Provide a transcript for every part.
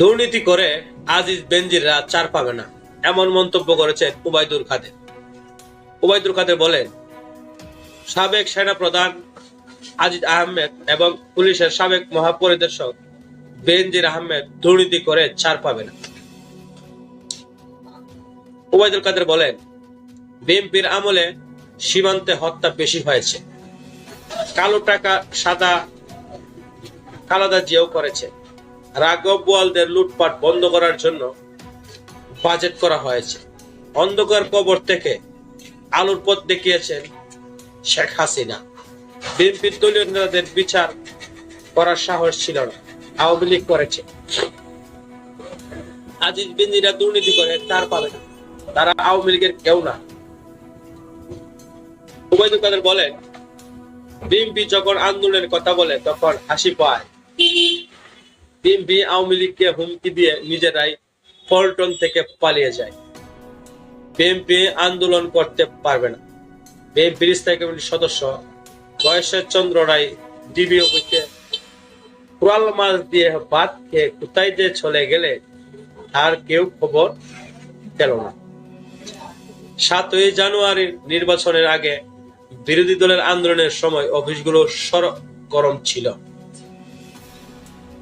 দুর্নীতি করে আজিজ বেনজিররা চার পাবে না, এমন মন্তব্য করেছেন উবাইদুল কাদের। উবাইদুল কাদের বলেন, সাবেক সেনা প্রধান আজিজ আহমেদ এবং পুলিশের সাবেক মহাপরিদর্শক বেনজির আহমেদ দুর্নীতি করে ছাড় পাবে না। উবাইদুল কাদের বলেন, বিএনপির আমলে সীমান্তে হত্যা বেশি হয়েছে। কালো টাকা সাদা কালাদা জিও করেছে। রাঘব বোয়ালদের লুটপাট বন্ধ করার জন্য বাজেট করা হয়েছে। অন্ধকার কবর থেকে আলোর পথ দেখিয়েছেন শেখ হাসিনা। বিএনপির দলীয় নেতাদের বিচার করার সাহস ছিল না। আওয়ামী লীগ করেছে। আজিজ বিন্দিরা দুর্নীতি করে, তার পাবে না। তারা আওয়ামী লীগের কেউ না। উবাইদুল কাদের বলেন, বিএনপি যখন আন্দোলনের কথা বলে, তখন হাসি পায়। বিএনপি আওয়ামী লীগকে হুমকি দিয়ে নিজেরাই পল্টন থেকে পালিয়ে যায়। বিএনপি আন্দোলন করতে পারবে না। বিএনপির স্থায়ী কমিটির সদস্য বয়সের চন্দ্র রায় ডিবি অফিসে কুড়াল মাছ দিয়ে ভাত খেয়ে কোথায় চলে গেলে তার কেউ খবর পেল না। সাতই জানুয়ারি নির্বাচনের আগে বিরোধী দলের আন্দোলনের সময় অফিসগুলো সরগরম ছিল।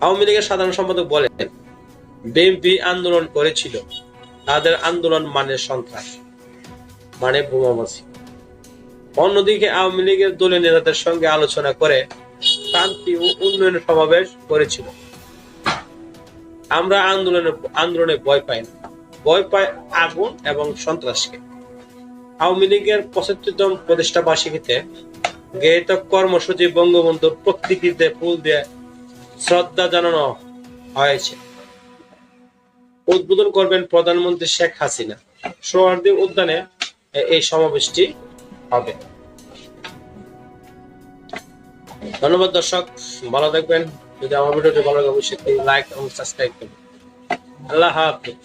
আওয়ামী লীগের সাধারণ সম্পাদক বলেন, বিএনপি আন্দোলন করেছিল, তাদের আন্দোলন মানে সন্ত্রাস মানে বোমাবাসী অন্যদিকে আওয়ামী লীগের দলীয় নেতাদের সঙ্গে আলোচনা করে শান্তি ও উন্নয়ন সমাবেশ করেছিল। আমরা আন্দোলনে আন্দোলনে ভয় পাই না। ভয় পাই আগুন এবং সন্ত্রাসকে। আওয়ামী লীগের পঁচাত্তরতম প্রতিষ্ঠা বার্ষিকীতে গেহিত কর্মসূচি বঙ্গবন্ধুর প্রকৃতিতে ফুল দিয়ে শ্রদ্ধা জানানো হয়েছে। উদ্বোধন করবেন প্রধানমন্ত্রী শেখ হাসিনা। সোহার্দি উদ্যানে এই সমাবেশটি হবে। ধন্যবাদ দর্শক, ভালো থাকবেন। যদি আমার ভিডিওটি ভালো লাগে, অবশ্যই লাইক এবং সাবস্ক্রাইব করবেন। আল্লাহ হাফিজ।